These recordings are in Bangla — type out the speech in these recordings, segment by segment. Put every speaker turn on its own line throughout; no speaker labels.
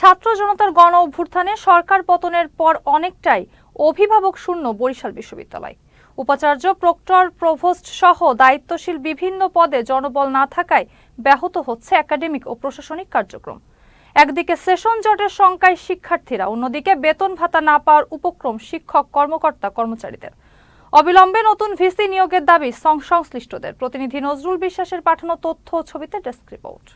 ছাত্র জনতার গণ অভ্যুত্থানে সরকার পতনের পর অনেকটাই অভিভাবক শূন্য বরিশাল বিশ্ববিদ্যালয়। উপাচার্য প্রক্টর প্রভোস্ট সহ দায়িত্বশীল বিভিন্ন পদে জনবল না থাকায় ব্যাহত হচ্ছে একাডেমিক ও প্রশাসনিক কার্যক্রম। একদিকে সেশন জটের সংখ্যায় শিক্ষার্থীরা, অন্যদিকে বেতন ভাতা না পাওয়ার উপক্রম শিক্ষক, কর্মকর্তা, কর্মচারীদের। অবিলম্বে নতুন ভিসি নিয়োগের দাবি সংশ্লিষ্টদের। প্রতিনিধি নজরুল বিশ্বাসের পাঠানো তথ্য ছবিতে ডেস্ক রিপোর্ট।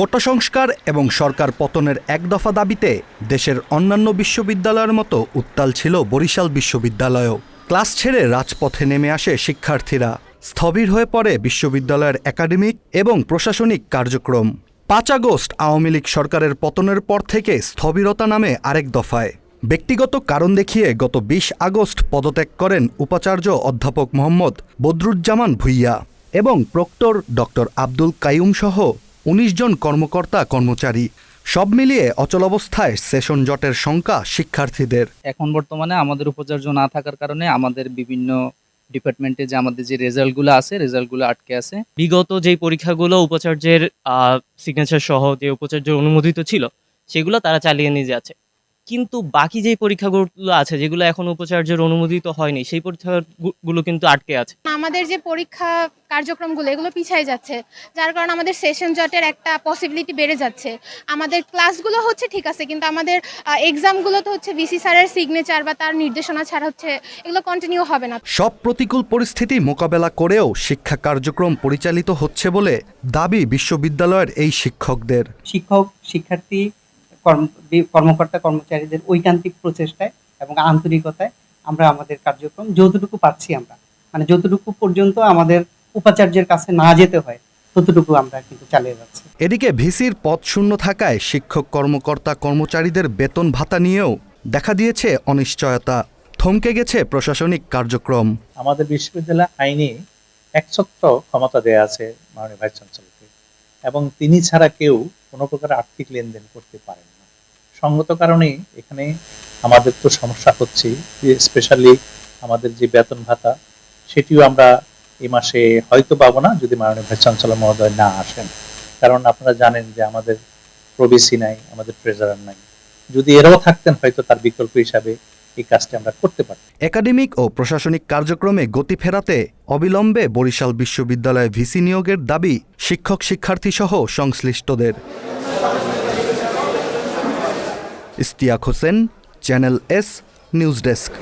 কোটা সংস্কার এবং সরকার পতনের এক দফা দাবিতে দেশের অন্যান্য বিশ্ববিদ্যালয়ের মতো উত্তাল ছিল বরিশাল বিশ্ববিদ্যালয়ও। ক্লাস ছেড়ে রাজপথে নেমে আসে শিক্ষার্থীরা। স্থবির হয়ে পড়ে বিশ্ববিদ্যালয়ের একাডেমিক এবং প্রশাসনিক কার্যক্রম। পাঁচ আগস্ট আওয়ামী লীগ সরকারের পতনের পর থেকে স্থবিরতা নামে আরেক দফায়। ব্যক্তিগত কারণ দেখিয়ে গত বিশ আগস্ট পদত্যাগ করেন উপাচার্য অধ্যাপক মোহাম্মদ বদরুজ্জামান ভুইয়া এবং প্রক্টর ডক্টর আব্দুল কাইয়ুম সহ উনিশ জন কর্মকর্তা, কর্মচারী, সব মিলিয়ে অচল অবস্থায় সেশন জটের সংখ্যা শিক্ষার্থীদের।
এখন বর্তমানে আমাদের উপাচার্য না থাকার কারণে আমাদের বিভিন্ন ডিপার্টমেন্টে যে আমাদের যে রেজাল্টগুলো আছে, রেজাল্টগুলো আটকে আছে।
বিগত যে পরীক্ষাগুলো উপাচার্যের সিগনেচার সহ যে উপাচার্যের অনুমোদিত ছিল, সেগুলো তারা চালিয়ে নিয়ে যাচ্ছে। কিন্তু বাকি যেই পরীক্ষাগুলো আছে যেগুলো এখন উপাচার্যের অনুমোদিত হয়নি সেই পরীক্ষাগুলো কিন্তু আটকে আছে।
আমাদের যে পরীক্ষা কার্যক্রমগুলো এগুলো পিছিয়ে যাচ্ছে যার কারণে আমাদের সেশন জটের একটা পসিবিলিটি বেড়ে যাচ্ছে। আমাদের ক্লাসগুলো হচ্ছে ঠিক আছে কিন্তু আমাদের এক্সামগুলো তো হচ্ছে ভিসি স্যারের সিগনেচার বা তার নির্দেশনা ছাড়া হচ্ছে এগুলো কন্টিনিউ হবে না।
সব প্রতিকূল পরিস্থিতি মোকাবেলা করেও শিক্ষা কার্যক্রম পরিচালিত হচ্ছে বলে দাবি বিশ্ববিদ্যালয়ের এই শিক্ষকদের।
শিক্ষক শিক্ষার্থী কর্মকর্তা কর্মচারীদের ঐকান্তিক প্রচেষ্টায় এবং আন্তরিকতায় আমরা আমাদের কার্যক্রম যতটুকু পাচ্ছি আমরা। মানে যতটুকু পর্যন্ত আমাদের উপাচার্যের কাছে না যেতে হয় ততটুকু আমরা কিন্তু চালিয়ে যাচ্ছি।
এদিকে ভিসির পদ শূন্য থাকায় শিক্ষক কর্মকর্তা কর্মচারীদের বেতন ভাতা নিয়েও দেখা দিয়েছে অনিশ্চয়তা। থমকে গেছে প্রশাসনিক কার্যক্রম।
আমাদের বিশ্ববিদ্যালয় আইনে একচ্ছত্র ক্ষমতা দেয়া আছে মাননীয় ভাইস চ্যান্সেলরকে এবং তিনি ছাড়া কেউ কোনো প্রকার আর্থিক লেনদেন করতে পারেন না। সঙ্গত কারণে এখানে আমাদের তো সমস্যা হচ্ছে যে স্পেশালি আমাদের যে বেতন ভাতা, সেটিও আমরা এ মাসে হয়তো পাবো না যদি মাননীয় ভাইস চ্যান্সেলর মহোদয় না আসেন। কারণ আপনারা জানেন যে আমাদের প্রবেশি নাই, আমাদের ট্রেজারার নাই। যদি এরাও থাকতেন হয়তো তার বিকল্প হিসাবে এই কাজটি আমরা করতে পারি
একাডেমিক ও প্রশাসনিক কার্যক্রমে গতি ফেরাতে অবিলম্বে বরিশাল বিশ্ববিদ্যালয়ে ভিসি নিয়োগের দাবি শিক্ষক শিক্ষার্থী সহ সংশ্লিষ্টদের। Istiak Hossain, channel S, news desk.